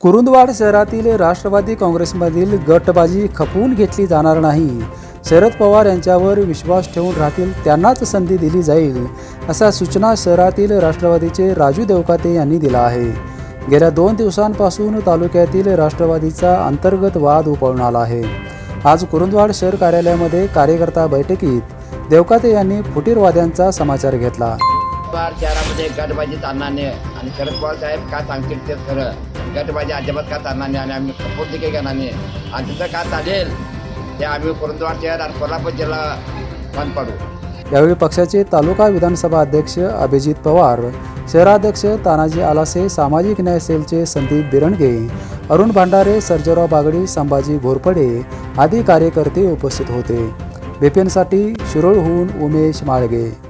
कुरुंदवाड शहरातील राष्ट्रवादी काँग्रेसमधील गटबाजी खपवून घेतली जाणार नाही. शरद पवार यांच्यावर विश्वास ठेवून राहतील त्यांनाच संधी दिली जाईल अशा सूचना शहरातील राष्ट्रवादीचे राजू देवकाते यांनी दिला आहे. गेल्या दोन दिवसांपासून तालुक्यातील राष्ट्रवादीचा अंतर्गत वाद उपळून आला आहे. आज कुरुंदवाड शहर कार्यालयामध्ये कार्यकर्ता बैठकीत देवकाते यांनी फुटीरवाद्यांचा समाचार घेतला. शहरामध्ये गटबाजी चालणार नाही. आणि शरद पवार साहेब का सांगतील ते खरं? गटबाजी अजिबात का चालणार नाही आणि आम्ही सपोर्ट देखील घेणार नाही. आणि तिथं का चालेल ते आम्ही कुरुंदवाड शहर आणि कोल्हापूर जिल्हा बंद पाडू. यावेळी पक्षाचे तालुका विधानसभा अध्यक्ष अभिजित पवार शहराध्यक्ष तानाजी आलासे सामाजिक न्याय सेलचे संदीप बिरणगे अरुण भांडारे सर्जराव बागडी संभाजी घोरपडे आदी कार्यकर्ते उपस्थित होते. बिपिनसाठी शिरोळहून उमेश माळगे.